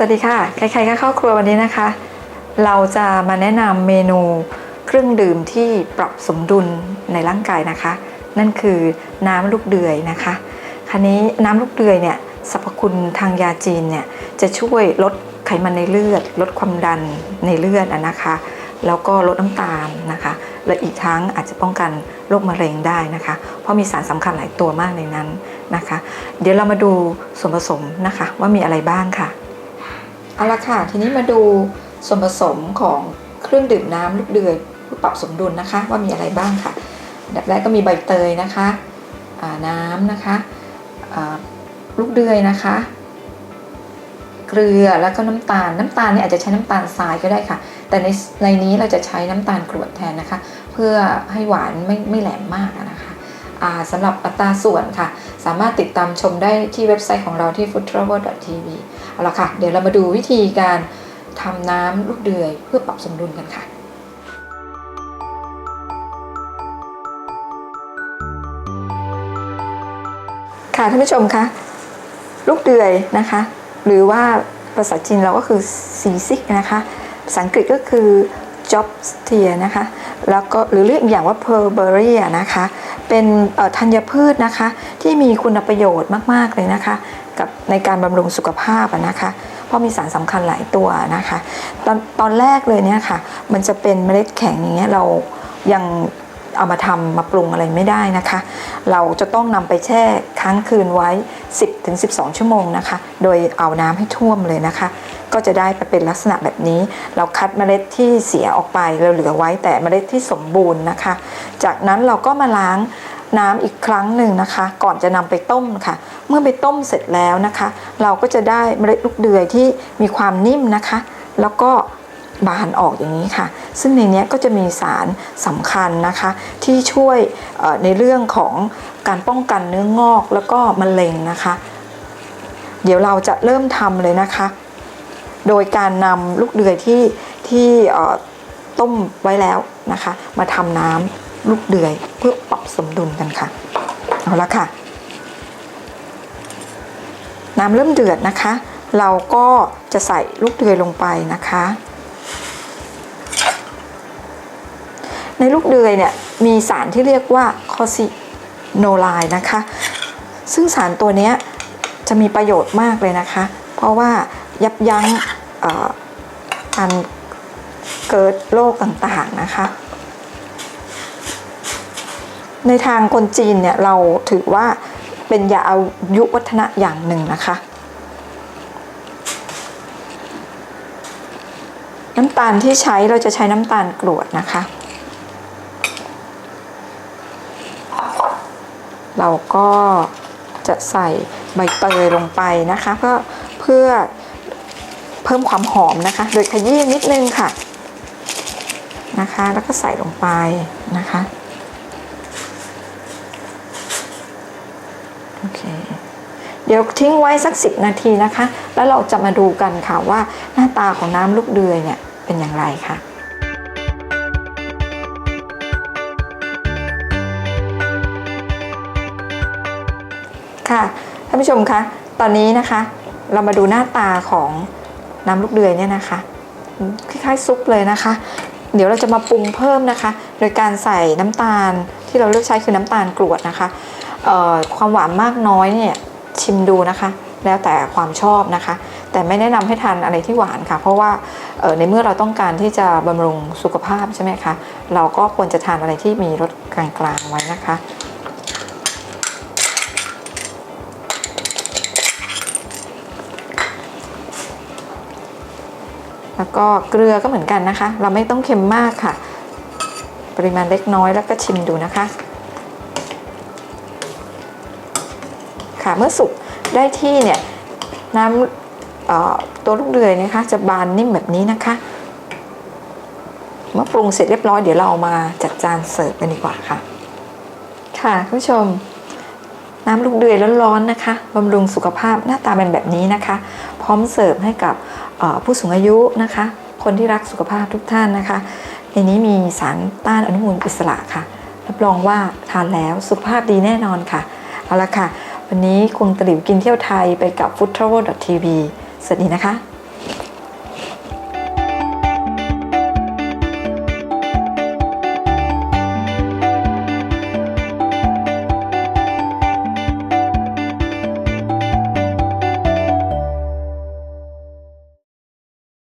สวัสดีค่ะ ใครๆก็เข้าครัววันนี้นะคะ เราจะมาแนะนำเมนูเครื่องดื่มที่ปรับสมดุลในร่างกายนะคะ นั่นคือน้ำลูกเดือยนะคะ คราวนี้น้ำลูกเดือยเนี่ยสรรพคุณทางยาจีนเนี่ยจะช่วยลดไขมันในเลือด ลดความดันในเลือดนะคะ แล้วก็ลดน้ำตาลนะคะ และอีกทั้งอาจจะป้องกันโรคมะเร็งได้นะคะ เพราะมีสารสำคัญหลายตัวมากในนั้นนะคะ เดี๋ยวเรามาดูส่วนผสมนะคะว่ามีอะไรบ้างค่ะ เอาละค่ะ ทีนี้มาดูส่วนผสมของเครื่องดื่มน้ำลูกเดือยเพื่อปรับสมดุลนะคะ ว่ามีอะไรบ้างค่ะดับแรกก็มีใบเตยนะคะน้ำนะคะลูกเดือยนะคะ เกลือแล้วก็น้ำตาลน้ำตาลเนี่ยอาจจะใช้น้ำตาลทรายก็ได้ค่ะ แต่ในในนี้เราจะใช้น้ำตาลกรวดแทนนะคะ เพื่อให้หวานไม่ไม่แหลมมากนะคะสำหรับอัตราส่วนค่ะ สามารถติดตามชมได้ที่เว็บไซต์ของเราที่ foodtravel.tv เอาละค่ะ เดี๋ยวเรามาดูวิธีการทำน้ำลูกเดือยเพื่อปรับสมดุลกันค่ะค่ะท่านผู้ชมคะลูกเดือยนะคะ หรือว่าภาษาจีนเราก็คือซีซิกนะคะภาษาอังกฤษก็คือ job steer นะคะแล้วก็หรือเรียกอีกอย่างว่า pearberry อะนะคะเป็นธัญพืชนะคะที่มีคุณประโยชน์มาก ๆ เลยนะคะ กับในการบำรุงสุขภาพนะคะเพราะมีสารสำคัญหลายตัวนะคะ ตอนตอนแรกเลยเนี่ยค่ะ มันจะเป็นเมล็ดแข็งอย่างเงี้ยเรายังเอามาทำมาปรุงอะไรไม่ได้นะคะ เราจะต้องนำไปแช่ค้างคืนไว้ 10-12 ชั่วโมงนะคะ โดยเอาน้ำให้ท่วมเลยนะคะ ก็จะได้ไปเป็นลักษณะแบบนี้ เราคัดเมล็ดที่เสียออกไปเราเหลือไว้แต่เมล็ดที่สมบูรณ์นะคะ จากนั้นเราก็มาล้าง น้ำอีกครั้งหนึ่งนะคะ ก่อนจะนำไปต้มค่ะ เมื่อไปต้มเสร็จแล้วนะคะ เราก็จะได้เมล็ดลูกเดือยที่มีความนิ่มนะคะ แล้วก็บานออกอย่างนี้ค่ะ ซึ่งในนี้ก็จะมีสารสำคัญนะคะ ที่ช่วยในเรื่องของการป้องกันเนื้องอกแล้วก็มะเร็งนะคะ เดี๋ยวเราจะเริ่มทำเลยนะคะ โดยการนำลูกเดือยที่ที่ต้มไว้แล้วนะคะ มาทำน้ำ ลูกเดือยเพื่อปรับสมดุลกันค่ะ เอาละค่ะ น้ำเริ่มเดือดนะคะ เราก็จะใส่ลูกเดือยลงไปนะคะ ในลูกเดือยเนี่ยมีสารที่เรียกว่าคอซิโนไลน์นะคะ ซึ่งสารตัวนี้จะมีประโยชน์มากเลยนะคะ เพราะว่ายับยั้งการเกิดโรคต่างๆนะคะ ในทางคนจีนเนี่ยเราถือว่าเป็นยาอายุวัฒนะอย่างหนึ่งนะคะ น้ำตาลที่ใช้เราจะใช้น้ำตาลกรวดนะคะ เราก็จะใส่ใบเตยลงไปนะคะเพื่อเพื่อเพิ่มความหอมนะคะ โดยขยี้นิดนึงค่ะนะคะ แล้วก็ใส่ลงไปนะคะ โอเคเดี๋ยวทิ้งไว้สัก 10 นาทีนะคะ แล้วเราจะมาดูกันค่ะว่าหน้าตาของน้ำลูกเดือยเนี่ยเป็นอย่างไรค่ะค่ะท่านผู้ชมคะตอนนี้นะคะ เรามาดูหน้าตาของน้ำลูกเดือยเนี่ยนะคะคล้ายๆซุปเลยนะคะ เดี๋ยวเราจะมาปรุงเพิ่มนะคะ โดยการใส่น้ำตาล ที่เราเลือกใช้คือน้ำตาลกรวดนะคะความหวานมากน้อยเนี่ยชิมดูนะคะ แล้วแต่ความชอบนะคะ แต่ไม่แนะนำให้ทานอะไรที่หวานค่ะ เพราะว่าในเมื่อเราต้องการที่จะบำรุงสุขภาพใช่ไหมคะเราก็ควรจะทานอะไรที่มีรสกลางๆไว้นะคะแล้วก็เกลือก็เหมือนกันนะคะ เราไม่ต้องเค็มมากค่ะ ปริมาณเล็กน้อยแล้วก็ชิมดูนะคะ ค่ะเมื่อสุกได้ที่เนี่ยน้ำตัวลูกเดือยนะคะ จะบานนิ่มแบบนี้นะคะ เมื่อปรุงเสร็จเรียบร้อยเดี๋ยวเราเอามาจัดจานเสิร์ฟกันดีกว่าค่ะ ค่ะคุณผู้ชมน้ำลูกเดือยร้อนๆนะคะบำรุงสุขภาพหน้าตาเป็นแบบนี้นะคะ พร้อมเสิร์ฟให้กับผู้สูงอายุนะคะ คนที่รักสุขภาพทุกท่านนะคะ ในนี้มีสารต้านอนุมูลอิสระค่ะ รับรองว่าทานแล้วสุขภาพดีแน่นอนค่ะ เอาละค่ะ วันนี้คุณตลิวกินเที่ยวไทยไปกับ foodtravel.tv สวัสดีนะคะ